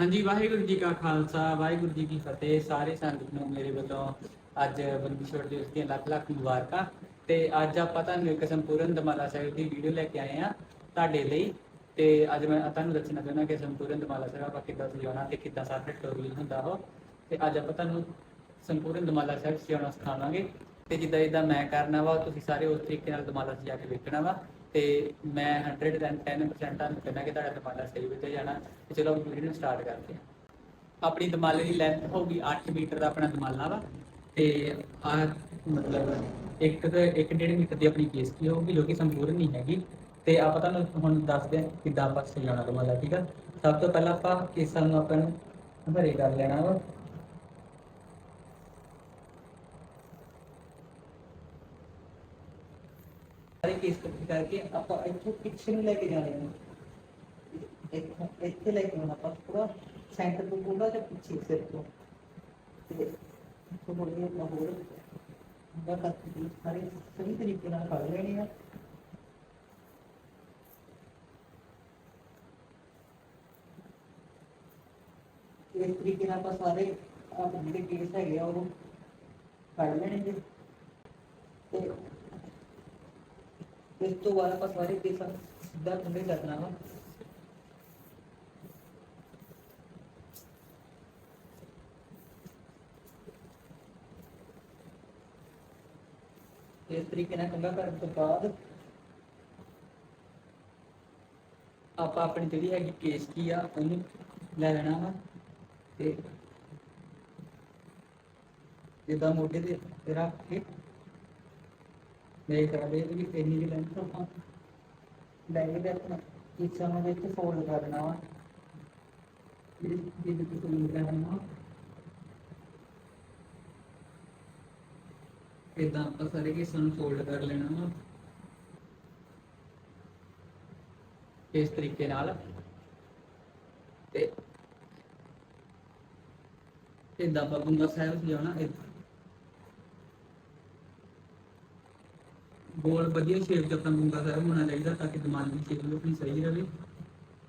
ਹਾਂਜੀ, ਵਾਹਿਗੁਰੂ ਜੀ ਕਾ ਖਾਲਸਾ, ਵਾਹਿਗੁਰੂ ਜੀ ਕੀ ਫਤਿਹ। ਸਾਰੇ ਸੰਗਤ ਨੂੰ ਮੇਰੇ ਵੱਲੋਂ ਅੱਜ ਬੰਦੀ ਛੋੜ ਦਿਵਸ ਦੀਆਂ ਲੱਖ ਲੱਖ ਮੁਬਾਰਕਾਂ। ਤੇ ਅੱਜ ਆਪਾਂ ਤੁਹਾਨੂੰ ਇੱਕ ਸੰਪੂਰਨ ਦਮਾਲਾ ਸਾਹਿਬ ਦੀ ਵੀਡੀਓ ਲੈ ਕੇ ਆਏ ਆ ਤੁਹਾਡੇ ਲਈ। ਤੇ ਅੱਜ ਮੈਂ ਤੁਹਾਨੂੰ ਦੱਸਣਾ ਚਾਹੁੰਦਾ ਕਿ ਸੰਪੂਰਨ ਦਮਾਲਾ ਸਾਹਿਬ ਆਪਾਂ ਕਿੱਦਾਂ ਸਜਾਉਣਾ ਤੇ ਕਿੱਦਾਂ ਸਾਰਾ ਟੋਟਲੀ ਹੁੰਦਾ ਉਹ। ਤੇ ਅੱਜ ਆਪਾਂ ਤੁਹਾਨੂੰ ਸੰਪੂਰਨ ਦਮਾਲਾ ਸਾਹਿਬ ਸਜਾਉਣਾ ਸਿਖਾਵਾਂਗੇ। ਤੇ ਜਿੱਦਾਂ ਜਿੱਦਾਂ ਮੈਂ ਕਰਨਾ ਵਾ, ਤੁਸੀਂ ਸਾਰੇ ਉਸ ਤਰੀਕੇ ਨਾਲ ਦਮਾਲਾ ਸਜਾ ਕੇ ਵੇਖਣਾ ਵਾ। ਤੇ ਮੈਂ 110% ਤੁਹਾਨੂੰ ਕਹਿੰਦਾ ਕਿ ਤੁਹਾਡਾ ਦਮਾਲਾ ਸਹੀ ਵਿੱਚ ਜਾਣਾ ਤੇ ਚਲੋ ਵੀਡੀਓ ਨੂੰ ਸਟਾਰਟ ਕਰਦੇ ਹਾਂ। ਆਪਣੀ ਦਮਾਲੇ ਦੀ ਲੈਂਥ ਹੋਊਗੀ 8 ਮੀਟਰ ਦਾ ਆਪਣਾ ਦਮਾਲਾ ਵਾ ਤੇ ਆ ਮਤਲਬ ਇੱਕ ਤੇ 1.5 ਮੀਟਰ ਦੀ ਆਪਣੀ ਕੇਸ ਕੀ ਹੋਊਗੀ, ਜੋ ਕਿ ਸੰਪੂਰਨ ਨਹੀਂ ਹੈਗੀ। ਤੇ ਆਪਾਂ ਤੁਹਾਨੂੰ ਹੁਣ ਦੱਸਦੇ ਹਾਂ ਕਿੱਦਾਂ ਆਪਾਂ ਸਜਾਉਣਾ ਦਮਾਲਾ, ਠੀਕ ਆ? ਸਭ ਤੋਂ ਪਹਿਲਾਂ ਆਪਾਂ ਕੇਸਾਂ ਨੂੰ ਆਪਾਂ ਨੂੰ ਭਰੇ ਕਰ ਲੈਣਾ ਵਾ। ਸਾਰੇ ਕੇਸ ਇਕੱਠੇ ਕਰਕੇ ਆਪਾਂ ਇੱਥੋਂ ਪਿੱਛੇ ਨੂੰ ਲੈ ਕੇ ਜਾਣੇ ਨੇ ਇੱਥੋਂ, ਇੱਥੇ ਲੈ ਕੇ ਆਉਣਾ ਆਪਾਂ ਪੂਰਾ ਸੈਂਟਰ ਤੋਂ ਪੂਰਾ ਜਾਂ ਪਿੱਛੇ ਸਿਰ ਤੋਂ? ਤੇ ਇੱਥੋਂ ਮੁੜ ਆਪਾਂ ਹੋਰ ਹੁੰਦਾ ਕਰਕੇ ਸਾਰੇ ਸਹੀ ਤਰੀਕੇ ਨਾਲ ਫੜ ਲੈਣੇ ਆ। ਇਸ ਤਰੀਕੇ ਨਾਲ ਆਪਾਂ ਸਾਰੇ ਆਪਣੇ ਜਿਹੜੇ ਕੇਸ ਹੈਗੇ ਆ ਉਹ ਫੜ ਲੈਣੇ ਜੀ ਤੇ ਇਸ ਤੋਂ ਬਾਅਦ ਆਪਾਂ ਸਾਰੇ ਕੇਸਾਂ ਸਿੱਧਾ ਖੰਡੇ ਕਰਨਾ ਵਾ। ਇਸ ਤਰੀਕੇ ਨਾਲ ਕੰਗਾ ਕਰਨ ਤੋਂ ਬਾਅਦ ਆਪਾਂ ਆਪਣੀ ਜਿਹੜੀ ਹੈਗੀ ਕੇਸ ਆ, ਉਹਨੂੰ ਲੈ ਲੈਣਾ ਵਾ ਤੇ ਜਿੱਦਾਂ ਮੋਢੇ ਤੇ ਰੱਖ ਕੇ ਮੇਰੇ ਕਰਾਵੇ ਵੀ ਇੰਨੀ ਵੀ ਲੈਂਥ ਆਪਾਂ ਲੈ ਕੇ ਤੇ ਇਸ ਸਮੇਂ ਵਿੱਚ ਫੋਲਡ ਕਰਨਾ ਵਾ। ਇਹ ਇਹ ਵੀ ਫੋਲਡ ਕਰਨਾ ਇਦਾਂ ਆਪਾਂ ਸਾਰੇ ਕੇ ਨੂੰ ਫੋਲਡ ਕਰ ਲੈਣਾ ਵਾ। ਇਸ ਤਰੀਕੇ ਨਾਲ। ਤੇ ਇਦਾਂ ਆਪਾਂ ਬੰਦਾ ਸਾਹਿਬ ਸਜਾਉਣਾ ਏਦਾਂ ਗੋਲ ਵਧੀਆ ਸ਼ੇਪ ਚ ਆਪਣਾ ਗੁੰਗਾ ਸਾਹਿਬ ਹੋਣਾ ਚਾਹੀਦਾ ਤਾਂ ਕਿ ਦਿਮਾਗ ਦੀ ਸ਼ੇਪ ਆਪਣੀ ਸਹੀ ਰਹੇ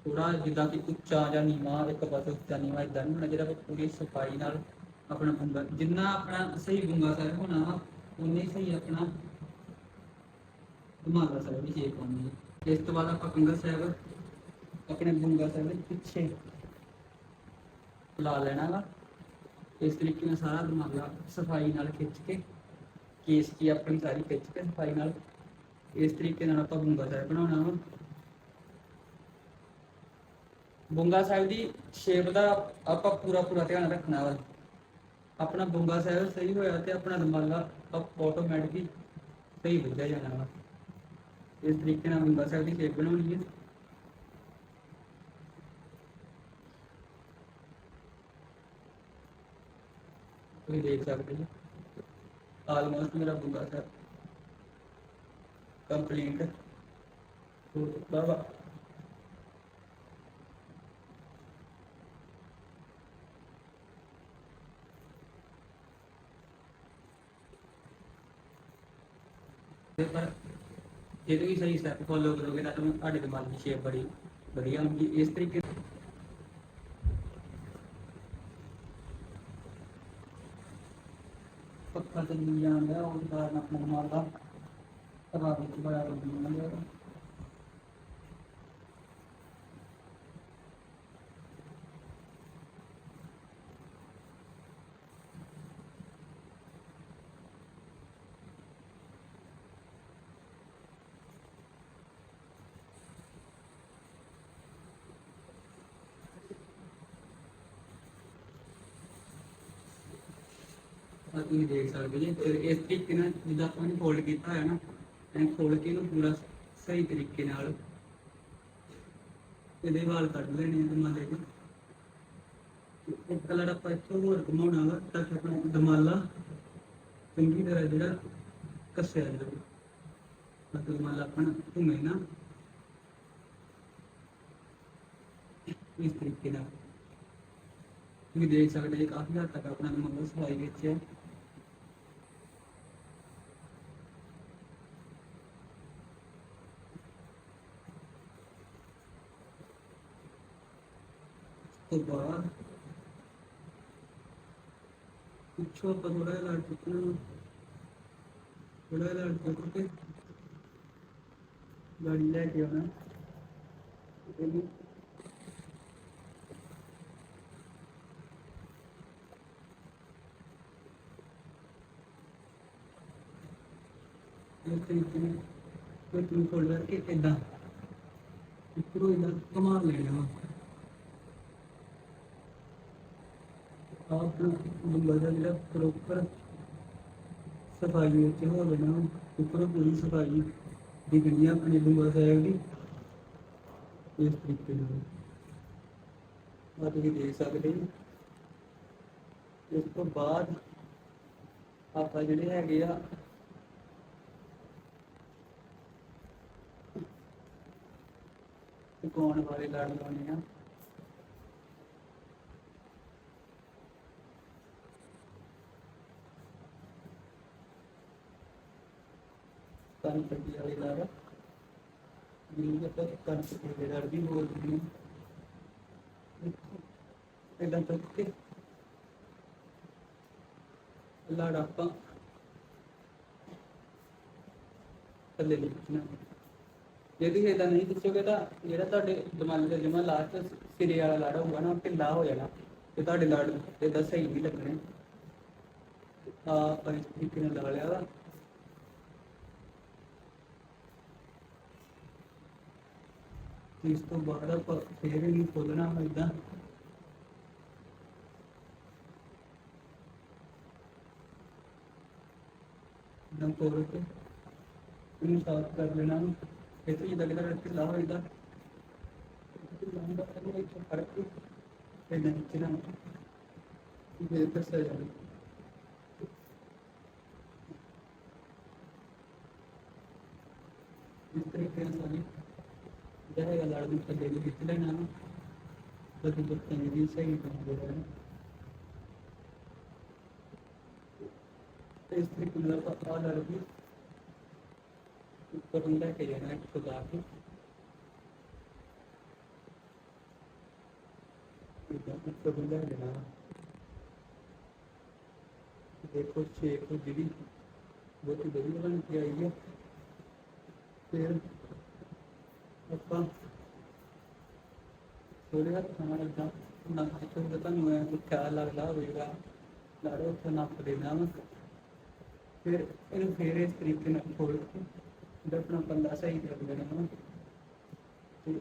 ਥੋੜਾ ਜਿੱਦਾਂ ਕਿ ਉੱਚਾ ਜਾਂ ਨੀਵਾਂ, ਇੱਕ ਪਾਸੇ ਉੱਚਾ ਨੀਵਾਂ ਇਦਾਂ ਨਹੀਂ ਹੋਣਾ ਜਿਹੜਾ ਆਪਾਂ ਪੂਰੀ ਸਫ਼ਾਈ ਨਾਲ ਆਪਣਾ ਗੁੰਗਾ ਜਿੰਨਾ ਆਪਣਾ ਸਹੀ ਗੁੰਗਾ ਸਾਹਿਬ ਹੋਣਾ ਉਨੇ ਸਹੀ ਆਪਣਾ ਦਿਮਾਗ ਦਾ ਸਾਹਿਬ ਦੀ ਸ਼ੇਪ ਆਉਣੀ ਹੈ ਇਸ ਤੋਂ ਬਾਅਦ ਆਪਾਂ ਗੁੰਗਾ ਸਾਹਿਬ ਆਪਣੇ ਗੁੰਗਾ ਸਾਹਿਬ ਦੇ ਪਿੱਛੇ ਲਾ ਲੈਣਾ ਵਾ। ਇਸ ਤਰੀਕੇ ਨਾਲ ਸਾਰਾ ਦਿਮਾਗ ਸਫ਼ਾਈ ਨਾਲ ਖਿੱਚ ਕੇ ਕੇਸ ਕੀ ਆਪਣੀ ਸਾਰੀ ਖਿੱਚ ਕੇ ਸਫ਼ਾਈ ਨਾਲ। ਇਸ ਤਰੀਕੇ ਨਾਲ ਆਪਾਂ ਬੁੰਗਾ ਸਾਹਿਬ ਬਣਾਉਣਾ ਵਾ। ਬੁੰਗਾ ਸਾਹਿਬ ਦੀ ਸ਼ੇਪ ਦਾ ਆਪਾਂ ਪੂਰਾ ਪੂਰਾ ਧਿਆਨ ਰੱਖਣਾ ਵਾ। ਆਪਣਾ ਬੁੰਗਾ ਸਾਹਿਬ ਸਹੀ ਹੋਇਆ ਤੇ ਆਪਣਾ ਦਿਮਾਗਾ ਆਟੋਮੈਟਿਕਲੀ ਸਹੀ ਵੱਜਿਆ ਜਾਣਾ ਵਾ। ਇਸ ਤਰੀਕੇ ਨਾਲ ਬੁੰਗਾ ਸਾਹਿਬ ਦੀ ਸ਼ੇਪ ਬਣਾਉਣੀ ਹੈ ਤੁਸੀਂ ਦੇਖ ਸਕਦੇ ਹੋ। ਆਲਮੋਸਟ ਮੇਰਾ ਬੁੰਗਾ ਸਰ ਕੰਪਲੀਟ ਹੋ ਚੁੱਕਾ ਵਾ ਤੇ ਪਰ ਜੇ ਤੁਸੀਂ ਸਹੀ ਸਟੈਪ ਫੋਲੋ ਕਰੋਗੇ ਤਾਂ ਤੁਹਾਨੂੰ ਤੁਹਾਡੇ ਦਿਮਾਗ ਦੀ ਸ਼ੇਪ ਬੜੀ ਵਧੀਆ ਹੋਊਗੀ। ਇਸ ਤਰੀਕੇ ਚੱਲੀ ਜਾਂਦਾ ਉਹ ਕਾਰਨ ਆਪਣਾ ਦਿਮਾਗ ਦਾ ਪ੍ਰਭਾਵਿਤ ਬੜਾ ਹੋ ਜਾਂਦਾ ਹੈ ਤੁਸੀਂ ਦੇਖ ਸਕਦੇ ਜੀ। ਤੇ ਇਸ ਤਰੀਕੇ ਨਾਲ ਜਿੱਦਾਂ ਆਪਾਂ ਨੇ ਫੋਲਡ ਕੀਤਾ ਹੋਇਆ ਨਾ, ਐਂ ਖੋਲ ਕੇ ਇਹਨੂੰ ਪੂਰਾ ਸਹੀ ਤਰੀਕੇ ਨਾਲ ਇਹਦੇ ਵਾਲ ਕੱਢ ਲੈਣੇ ਆ ਦਮਾਲੇ ਦੇ ਤੇ ਕਲਰ ਆਪਾਂ ਇੱਥੋਂ ਹੋਰ ਘੁਮਾਉਣਾ ਵਾ, ਤਾਂ ਕਿ ਆਪਣਾ ਦਮਾਲਾ ਚੰਗੀ ਤਰ੍ਹਾਂ ਜਿਹੜਾ ਕੱਸਿਆ ਜਾਵੇ। ਮਤਲਬ ਦਮਾਲਾ ਆਪਣਾ ਘੁੰਮੇ ਨਾ। ਇਸ ਤਰੀਕੇ ਨਾਲ। ਤੁਸੀਂ ਦੇਖ ਸਕਦੇ ਜੀ ਕਾਫੀ ਹੱਦ ਤੱਕ ਆਪਣਾ ਦਮਾਲਾ ਸਫ਼ਾਈ ਵਿੱਚ ਹੈ। ਤੋਂ ਬਾਅਦ ਪਿੱਛੋਂ ਆਪਾਂ ਥੋੜਾ ਜਿਹਾ ਲੜ ਚੁੱਕਣਾ ਥੋੜਾ ਜਿਹਾ ਲੜ ਚੁੱਕ ਕੇ ਗਾੜੀ ਲੈ ਕੇ ਆਉਣਾ। ਇਹਨੂੰ ਇਸ ਤਰੀਕੇ ਨਾਲ ਕੋਈ ਤੂੰ ਫੋਲਡ ਇਦਾਂ। ਉੱਪਰੋਂ ਇਦਾਂ ਕਮਾ ਲੈਣਾ। ਆਪ ਨੂੰ ਦਾ ਜਿਹੜਾ ਪ੍ਰੋਪਰ ਸਫ਼ਾਈ ਵਿੱਚ ਹੋ ਲੈਣਾ ਵਾ। ਪੂਰੀ ਸਫ਼ਾਈ ਦਿਖਣੀ ਆ ਆਪਣੀ ਦੁੰਬਾ ਸਾਹਿਬ ਦੀ ਇਸ ਤਰੀਕੇ ਨਾਲ ਆ ਤੁਸੀਂ ਦੇਖ ਸਕਦੇ ਇਸ ਤੋਂ ਬਾਅਦ ਆਪਾਂ ਜਿਹੜੇ ਹੈਗੇ ਆ ਤਿਕੋਣ ਵਾਲੇ ਲੜ ਲਾਉਣੇ ਆ ਕੰਨ ਪੱਟੀ ਵਾਲੇ ਲੜ ਜਿਹਨੂੰ ਆਪਾਂ ਕੰਨ ਪੱਟੀ ਦੇ ਲੜ ਵੀ ਬੋਲਦੇ ਨੇ ਇਦਾਂ ਤੱਕ ਕੇ ਲੜ ਆਪਾਂ ਥੱਲੇ ਲਿਖਣਾ ਜੇ ਤੁਸੀਂ ਇਦਾਂ ਨਹੀਂ ਦੱਸੋਗੇ ਤਾਂ ਜਿਹੜਾ ਤੁਹਾਡੇ ਦਿਮਾਗ ਦਾ ਜਮਾ ਲਾਸਟ ਸਿਰੇ ਵਾਲਾ ਲਾੜਾ ਹੋਊਗਾ ਨਾ, ਉਹ ਢਿੱਲਾ ਹੋ ਜਾਣਾ। ਤੇ ਤੁਹਾਡੇ ਲੜ ਇਹਦਾ ਸਹੀ ਨਹੀਂ ਲੱਗਣੇ। ਆ ਆਪਾਂ ਇਸ ਤਰੀਕੇ ਨਾਲ ਲਾ ਲਿਆ ਵਾ। ਇਸ ਤੋਂ ਬਾਅਦ ਆਪਾਂ ਫੇਰ ਇਹਨੂੰ ਖੋਲਣਾ ਵਾ ਏਦਾਂ ਏਦਾਂ ਕੇ ਇਹਨੂੰ ਸਾਫ਼ ਕਰ ਲੈਣਾ ਇਹ ਤੋਂ ਜਿੱਦਾਂ ਕਿਦਾਂ ਢਿੱਲਾ ਹੋਏਗਾ ਢਿੱਲਾ ਹੁੰਦਾ ਇਹਨੂੰ ਇੱਥੇ ਤੇ ਨਹੀਂ ਚਿਰਾਂ ਇਹ ਦੱਸਿਆ ਜਾਵੇ ਇਸ ਤਰੀਕੇ ਨਾਲ ਸਾਰੀ ਜਿਹੜਾ ਇਹ ਲੜ ਨੂੰ ਥੱਲੇ ਨੂੰ ਖਿੱਚ ਲੈਣਾ ਨਾ ਬਸ ਜੋ ਚੰਗੀ ਸਹੀ ਕੰਮ ਹੋ ਰਿਹਾ ਤੇ ਇਸ ਤਰੀਕੇ ਨਾਲ ਆਪਾਂ ਆਹ ਲੜ ਵੀ ਉੱਪਰ ਨੂੰ ਲੈ ਕੇ ਜਾਣਾ ਇੱਕ ਖੁਦਾ ਕੇ ਇਦਾਂ ਉੱਪਰ ਨੂੰ ਆਪਾਂ ਥੋੜੇ ਹੱਥ ਨਾਲ ਇਦਾਂ ਨੱਕ ਤੋਂ ਤੁਹਾਨੂੰ ਐ ਖਿਆਲ ਲੱਗਦਾ ਹੋਵੇਗਾ ਲਾੜੋ ਉੱਥੇ ਨੱਪ ਦੇਣਾ ਵਾ ਫਿਰ ਇਹਨੂੰ ਫੇਰ ਇਸ ਤਰੀਕੇ ਨਾਲ ਖੋਲ ਕੇ ਇਹਦਾ ਆਪਣਾ ਪੱਲਾ ਸਹੀ ਕਰ ਦੇਣਾ ਵਾ। ਤੇ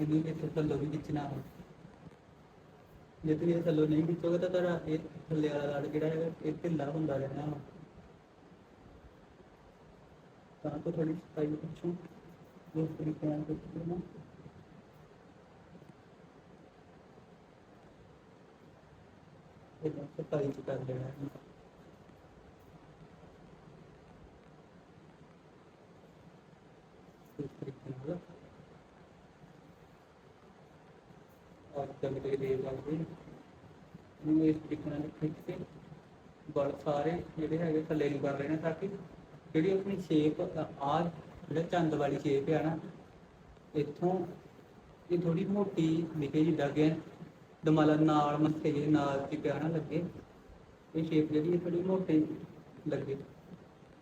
ਇਹਨੂੰ ਇੱਥੇ ਥੱਲੋਂ ਵੀ ਖਿੱਚਣਾ ਵਾ। ਜੇ ਤੁਸੀਂ ਇਹ ਥੱਲੋਂ ਨਹੀਂ ਖਿੱਚੋਗੇ ਤਾਂ ਤੁਹਾਡਾ ਇਹ ਥੱਲੇ ਵਾਲਾ ਲੜ ਜਿਹੜਾ ਹੈਗਾ, ਇਹ ਢਿੱਲਾ ਹੁੰਦਾ ਰਹਿਣਾ ਵਾ। ਤਾਂ ਤੋਂ ਥੋੜੀ ਸਫ਼ਾਈ ਪਿੱਛੋਂ ਇਸ ਤਰੀਕੇ ਨਾਲ ਖਿੱਚ ਲੈਣਾ ਇਹਦਾ ਸਫ਼ਾਈ ਚ ਕਰ ਦੇਣਾ ਹੈ ਇਸ ਤਰੀਕੇ ਨਾਲ ਔਰ ਚਮੜੇ ਦੇ ਵਾਲੇ ਨੂੰ ਇਸ ਤਰੀਕੇ ਨਾਲ ਖਿੱਚ ਕੇ ਬਲ ਸਾਰੇ ਜਿਹੜੇ ਹੈਗੇ ਥੱਲੇ ਨੂੰ ਕਰ ਲੈਣਾ ਤਾਂ ਕਿ ਜਿਹੜੀ ਆਪਣੀ ਸ਼ੇਪ ਆ ਜਿਹੜਾ ਚੰਦ ਵਾਲੀ ਸ਼ੇਪ ਹੈ ਨਾ, ਇੱਥੋਂ ਇਹ ਥੋੜੀ ਮੋਟੀ ਨਿਕਲ ਜਿੱਦਾਂ ਕਿ ਦਮਾਲਾ ਨਾਲ ਮੱਥੇ ਦੇ ਨਾਲ ਚ ਪਿਆ ਲੱਗੇ। ਇਹ ਸ਼ੇਪ ਜਿਹੜੀ ਹੈ ਥੋੜੀ ਮੋਟੀ ਲੱਗੇ,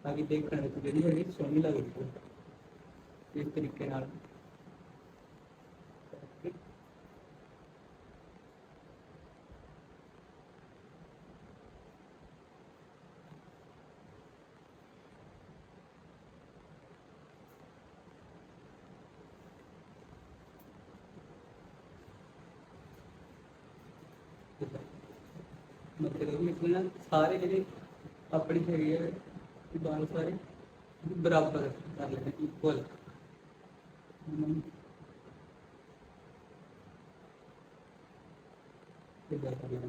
ਤਾਂ ਕਿ ਦੇਖਣ ਵਿੱਚ ਜਿਹੜੀ ਹੈਗੀ ਸੋਹਣੀ ਲੱਗਦੀ ਹੈ ਇਸ ਤਰੀਕੇ ਨਾਲ। ਮਤਲਬ ਕਿ ਇਤਨਾ ਸਾਰੇ ਜਿਹੜੇ ਆਪਣੀ ਹੈਗੀ ਹੈ ਇਹ ਬਾਲ ਸਾਰੇ ਬਰਾਬਰ ਕਰ ਲੈਣੇ ਇਕੁਅਲ ਇਦਾਂ ਕਰ ਲੈਣਾ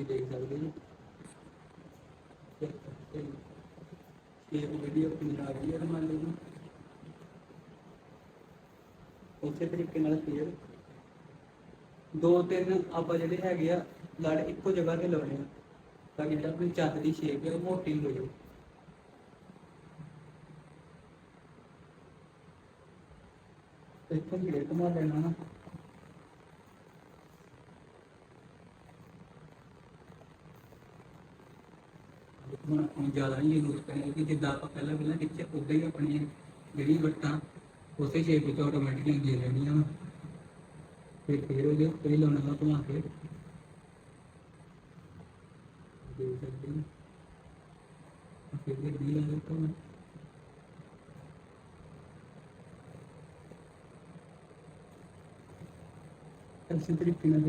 ਦੇਖ ਸਕਦੇ ਜੀ ਇਹ ਵੀਡੀਓ ਆਪਣੀ ਆ ਰਹੀ ਹੈ ਮੰਨ ਲਓ ਉਸੇ ਤਰੀਕੇ ਨਾਲ ਫੇਰ ਦੋ ਤਿੰਨ ਆਪਾਂ ਜਿਹੜੇ ਹੈਗੇ ਆ, ਲੜ ਇੱਕੋ ਜਗ੍ਹਾ ਤੇ ਲਾਉਣੇ ਆ। ਤਾਂ ਜਿਹੜਾ ਆਪਣੀ ਚੰਦ ਦੀ ਸ਼ੇਪ ਹੈ ਉਹ ਮੋਟੀ ਹੋ ਜਾਏ ਇੱਥੇ ਜਿਹੜੇ ਘੁਮਾ ਦੇਣਾ ਨਾ। ਹੁਣ ਜ਼ਿਆਦਾ ਨਹੀਂ ਯੂਜ਼ ਕਰਾਂਗੇ ਕਿ ਜਿੱਦਾਂ ਆਪਾਂ ਪਹਿਲਾਂ ਪਹਿਲਾਂ ਖਿੱਚੇ ਉਦਾਂ ਹੀ ਆਪਣੀਆਂ ਜਿਹੜੀ ਵੱਟਾਂ ਉਸੇ ਸ਼ੇਪ ਵਿੱਚ ਆਟੋਮੈਟਿਕਲੀ ਦੇ ਲੈਣੀਆਂ ਵਾ ਫਿਰ ਫਿਰ ਉਹਦੇ ਉੱਤੇ ਹੀ ਲਾਉਣਾ ਵਾ ਘੁਮਾ ਕੇ ਦੇ ਸਕਦੇ ਹਾਂ। ਫਿਰ ਵੀ ਦੀ ਲਾ ਦਿੱਤਾ ਮੈਂ ਇਸੇ ਤਰੀਕੇ ਨਾਲ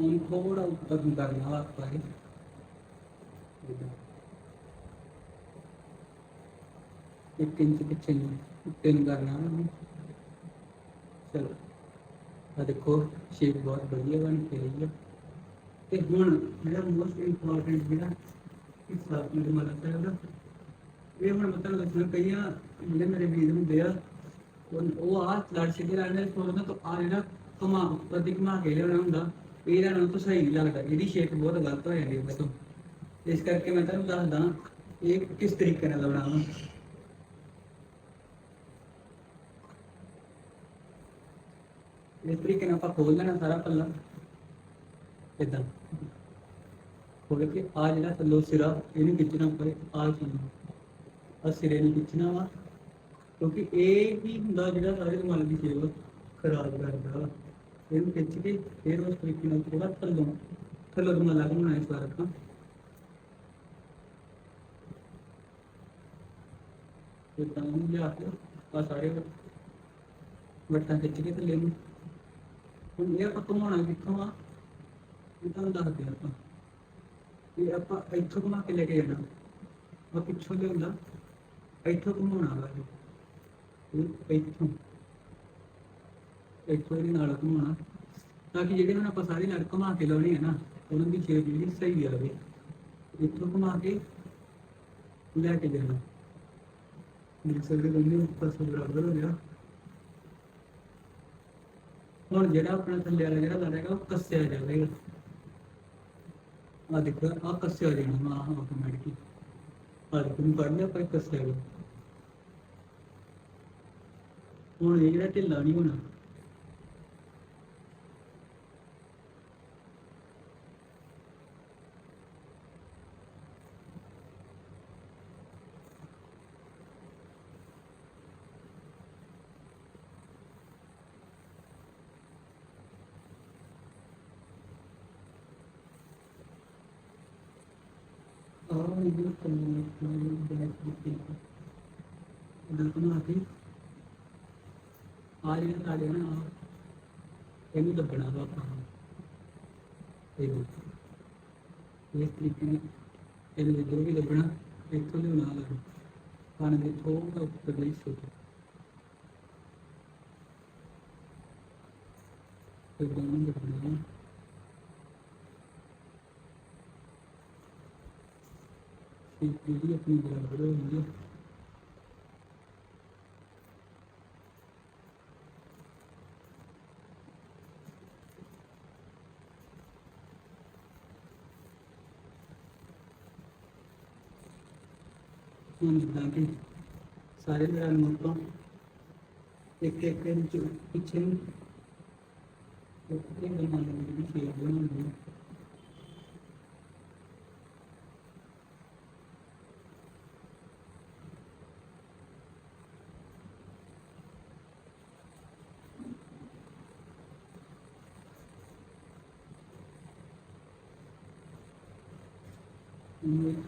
ਦੇ ਹੁਣ ਥੋੜਾ ਉੱਪਰ ਨੂੰ ਕਰਨਾ ਇੱਕ ਇੰਚ ਪਿੱਛੇ ਨੂੰ ਉੱਤੇ ਨੂੰ ਕਰਨਾ ਹੁਣ। ਚਲੋ। ਆ ਦੇਖੋ ਸ਼ੇਪ ਬਹੁਤ ਵਧੀਆ ਬਣ ਕੇ ਆਈ ਹੈ। ਤੇ ਹੁਣ ਜਿਹੜਾ ਮੋਸਟ ਇੰਪੋਰਟੈਂਟ ਜਿਹੜਾ ਹਿੱਸਾ ਆਪਣੇ ਦੇ ਮਦਦ ਦਾ ਇਹ ਹੁਣ ਮਤਲਬ ਦੱਸਣਾ ਕਈਆਂ ਜਿਹੜੇ ਮੇਰੇ ਵੀਰ ਹੁੰਦੇ ਆ, ਉਹ ਆ ਲੜ ਸਿੱਧੇ ਰਹਿਣੇ ਸੋਚਦਾ ਤਾਂ ਆ ਜਿਹੜਾ ਘੁਮਾ ਪ੍ਰਤੀ ਘੁਮਾ ਕੇ ਲਿਆਉਣਾ ਹੁੰਦਾ। ਇਹਨਾਂ ਨੂੰ ਤਾਂ ਸਹੀ ਨਹੀਂ ਲੱਗਦਾ, ਇਹਦੀ ਸ਼ੇਪ ਬਹੁਤ ਗਲਤ ਹੋ ਜਾਂਦੀ ਹੈ ਤੋਂ। ਇਸ ਕਰਕੇ ਮੈਂ ਤੁਹਾਨੂੰ ਦੱਸਦਾ, ਇਹ ਕਿਸ ਤਰੀਕੇ ਨਾਲ ਬਣਾਉਣਾ ਇਸ ਤਰੀਕੇ ਨਾਲ ਆਪਾਂ ਖੋਲ ਲੈਣਾ ਸਾਰਾ ਪੱਲਾ। ਇਦਾਂ। ਖੋਲ ਕੇ ਆ ਜਿਹੜਾ ਥੱਲੋਂ ਸਿਰਾ, ਇਹਨੂੰ ਖਿੱਚਣਾ ਉੱਪਰ ਆ ਚੀਜ਼ ਆ ਸਿਰੇ ਨੂੰ ਖਿੱਚਣਾ ਵਾ। ਕਿਉਂਕਿ ਇਹ ਹੀ ਹੁੰਦਾ ਜਿਹੜਾ ਸਾਰੇ ਦਿਮਾਗ ਦੀ ਸ਼ੇਪ ਖਰਾਬ ਕਰਦਾ ਵਾ। ਇਹਨੂੰ ਖਿੱਚ ਕੇ ਫਿਰ ਉਸ ਤਰੀਕੇ ਨਾਲ ਥੋੜਾ ਥੱਲੋਂ ਥੱਲੋਂ ਰੁਮਾਲ ਬਣਾਉਣਾ ਇਸ ਵਾਰ ਆਪਾਂ ਤੇ ਤਾਂ ਨੂੰ ਵੱਟਾਂ ਖਿੱਚ ਕੇ ਥੱਲੇ ਨੂੰ। ਹੁਣ ਇਹ ਆਪਾਂ ਘੁਮਾਉਣਾ ਕਿੱਥੋਂ ਆ? ਇਹ ਤੁਹਾਨੂੰ ਦੱਸਦੇ ਹਾਂ ਆਪਾਂ। ਇਹ ਆਪਾਂ ਇੱਥੋਂ ਘੁਮਾ ਕੇ ਲੈ ਕੇ ਜਾਣਾ। ਆ ਪਿੱਛੋਂ ਲਿਆਉਂਦਾ, ਇੱਥੋਂ ਘੁਮਾਉਣਾ ਵਾ ਇਹ ਇੱਥੋਂ। ਇੱਥੋਂ ਇਹਦੇ ਨਾਲ ਘੁਮਾਉਣਾ ਤਾਂ ਕਿ ਜਿਹੜੇ ਹੁਣ ਆਪਾਂ ਸਾਰੇ ਲੜ ਘੁਮਾ ਕੇ ਲਾਉਣੇ ਆ ਨਾ, ਉਹਨਾਂ ਦੀ ਸ਼ੇਪ ਜਿਹੜੀ ਸਹੀ ਆਵੇ। ਇੱਥੋਂ ਘੁਮਾ ਕੇ ਲੈ ਕੇ ਜਾਣਾ। ਦੇਖ ਸਕਦੇ ਹੋ ਦੋਨੇ ਪਾਸੇ ਬਰਾਬਰ ਹੋ ਗਿਆ। ਹੁਣ ਜਿਹੜਾ ਆਪਣਾ ਥੱਲੇ ਵਾਲਾ ਜਿਹੜਾ ਲੜੇਗਾ ਉਹ ਕੱਸਿਆ ਜਾਵੇਗਾ। ਆ ਦੇਖੋ ਆ ਕੱਸਿਆ ਜਾਣਾ ਆ ਆਟੋਮੈਟਿਕਲੀ ਆ ਦੇਖੋ ਨੂੰ ਕੱਢ ਲਿਆ ਪਰ ਕੱਸਿਆ ਗਿਆ ਹੁਣ ਇਹ ਜਿਹੜਾ ਢਿੱਲਾ ਨਹੀਂ ਹੋਣਾ all your payments money back with people. ഇതാക്കുന്ന ആക്കി ആരെയും തടയണം ആ എന്ന് തപ്പണം അത് അപ്പുറം ਇਹ ਤਰੀਕੇ ਨਾਲ ਇਹਦੇ ਜੋ ਵੀ ਲੱਭਣਾ ਇੱਥੋਂ ਦੇ ਨਾਲ ਆ ਪਾਣੀ ਦੇ ਥੋੜਾ ਉੱਪਰ ਲਈ ਸੁੱਟ ਤੇ ਬਾਹਰ ਨਿਕਲਣਾ ਜਿਹੜੀ ਆਪਣੀ ਬਰਾਬਰ ਹੋ ਗਈ ਹੁਣ ਜਿੱਦਾਂ ਕਿ ਸਾਰੇ ਮੇਰਾ ਨੂੰ ਆਪਾਂ ਇੱਕ ਇੱਕ ਪਿੱਛੇ ਨੂੰ ਇੱਕ ਇੱਕ ਬਣਾ ਲੈਂਦੇ ਵੀ ਸ਼ੇਪ ਬਣਾਉਂਦੇ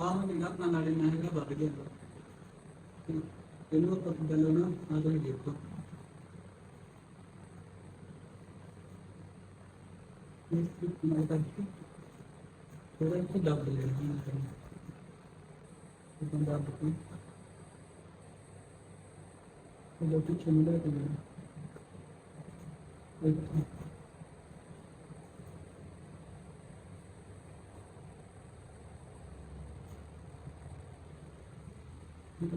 ਇੱਕ ਟੁੱਕ ਲੈਣਾ ਤੁਸੀਂ ਦੇਖ ਸਕਦੇ ਹੋ ਆਹ ਮੈਨੂੰ ਆਪਣਾ ਨਾਲੇ ਨਾ ਹੈਗਾ ਵੱਧ ਗਿਆ ਤੇ ਇਹਨੂੰ ਆਪਾਂ ਗੱਲੋਂ ਨਾ ਆ ਤੁਸੀਂ ਦੇਖੋ ਇਸ ਵਿੱਚ ਮੈਂ ਤਾਂ ਥੋੜਾ ਜਿਹਾ ਦਬ ਲੈਣਾ ਹੈ ਇਹ ਬੰਦਾ ਬਕੀ ਇਹ ਲੋਕੀ ਚੰਗਾ ਤੇ ਇੱਕ ਵਿੱਚ ਕਰਦੇ ਹਾਂ ਹਾਂ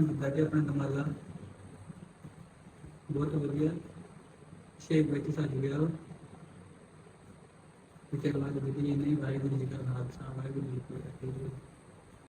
ਜਿੱਦਾਂ ਕਿ ਆਪਣਾ ਦਮਾਲਾ ਬਹੁਤ ਵਧੀਆ ਸ਼ੇਪ ਵਿੱਚ ਸੱਜ ਗਿਆ ਵਾ ਤੇ ਚਲਵਾ ਦੇ ਵੀ ਨਹੀਂ ਵਾਹਿਗੁਰੂ ਜੀ ਕਾ ਖਾਲਸਾ ਵਾਹਿਗੁਰੂ ਜੀ ਕੀ ਫਤਿਹ